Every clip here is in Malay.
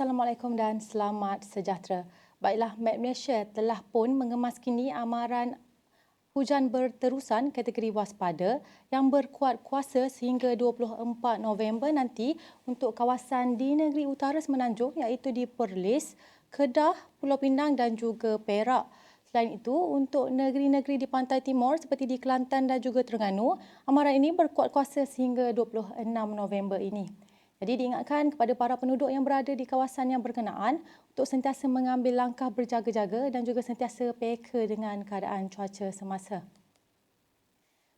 Assalamualaikum dan selamat sejahtera. Baiklah, Met Malaysia telah pun mengemas kini amaran hujan berterusan kategori waspada yang berkuat kuasa sehingga 24 November nanti untuk kawasan di negeri utara Semenanjung iaitu di Perlis, Kedah, Pulau Pinang dan juga Perak. Selain itu, untuk negeri-negeri di pantai timur seperti di Kelantan dan juga Terengganu, amaran ini berkuat kuasa sehingga 26 November ini. Jadi diingatkan kepada para penduduk yang berada di kawasan yang berkenaan untuk sentiasa mengambil langkah berjaga-jaga dan juga sentiasa peka dengan keadaan cuaca semasa.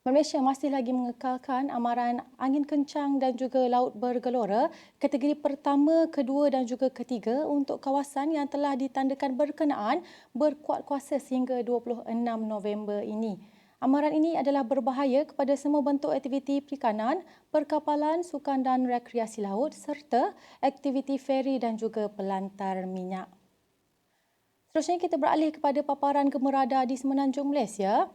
Malaysia masih lagi mengekalkan amaran angin kencang dan juga laut bergelora kategori pertama, kedua dan juga ketiga untuk kawasan yang telah ditandakan berkenaan berkuat kuasa sehingga 26 November ini. Amaran ini adalah berbahaya kepada semua bentuk aktiviti perikanan, perkapalan, sukan dan rekreasi laut serta aktiviti feri dan juga pelantar minyak. Seterusnya kita beralih kepada paparan gemerada di Semenanjung Malaysia.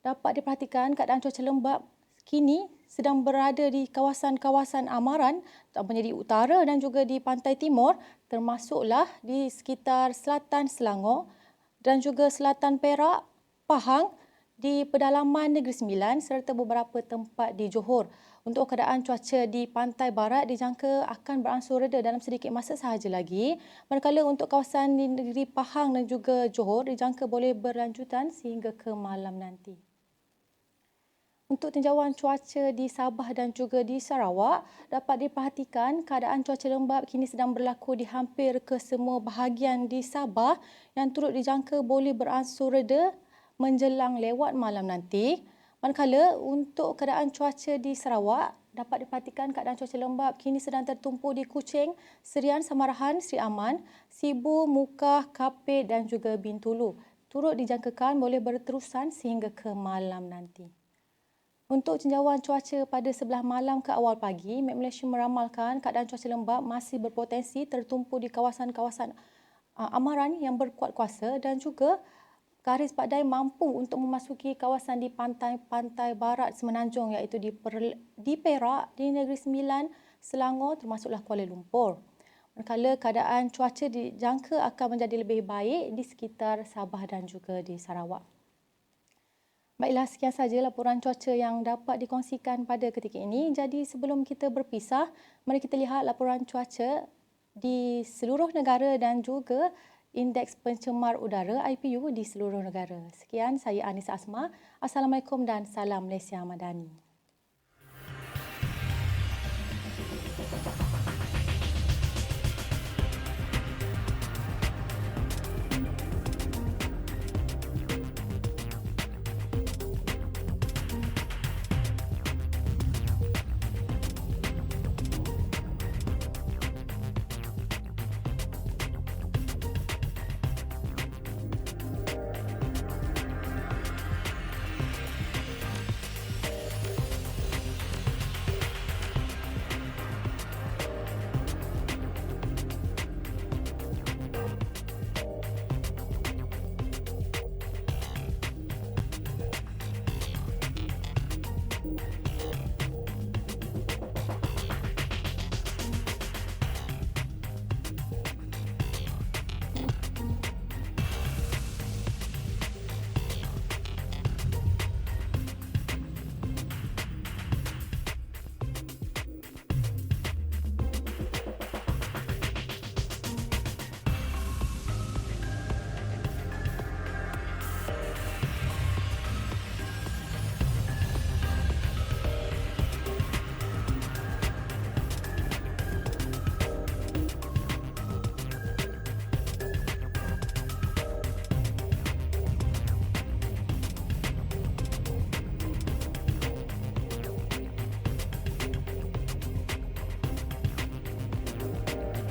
Dapat diperhatikan keadaan cuaca lembap kini sedang berada di kawasan-kawasan amaran terutamanya di utara dan juga di pantai timur termasuklah di sekitar selatan Selangor dan juga selatan Perak, Pahang di pedalaman Negeri Sembilan serta beberapa tempat di Johor. Untuk keadaan cuaca di pantai barat dijangka akan beransur reda dalam sedikit masa sahaja lagi. Manakala untuk kawasan di negeri Pahang dan juga Johor dijangka boleh berlanjutan sehingga ke malam nanti. Untuk tinjauan cuaca di Sabah dan juga di Sarawak, dapat diperhatikan keadaan cuaca lembap kini sedang berlaku di hampir ke semua bahagian di Sabah yang turut dijangka boleh beransur reda menjelang lewat malam nanti. Manakala untuk keadaan cuaca di Sarawak, dapat diperhatikan keadaan cuaca lembap kini sedang tertumpu di Kuching, Serian Samarahan, Sri Aman, Sibu, Mukah, Kapit dan juga Bintulu. Turut dijangkakan boleh berterusan sehingga ke malam nanti. Untuk tinjauan cuaca pada sebelah malam ke awal pagi, Met Malaysia meramalkan keadaan cuaca lembap masih berpotensi tertumpu di kawasan-kawasan uh, amaran yang berkuat kuasa dan juga garis badai mampu untuk memasuki kawasan di pantai-pantai barat Semenanjung iaitu di, per, di Perak, di Negeri Sembilan, Selangor termasuklah Kuala Lumpur. Manakala keadaan cuaca dijangka akan menjadi lebih baik di sekitar Sabah dan juga di Sarawak. Baiklah, sekian saja laporan cuaca yang dapat dikongsikan pada ketika ini. Jadi sebelum kita berpisah, mari kita lihat laporan cuaca di seluruh negara dan juga Indeks Pencemar Udara IPU di seluruh negara. Sekian, saya Anissa Asma. Assalamualaikum dan salam Malaysia Madani.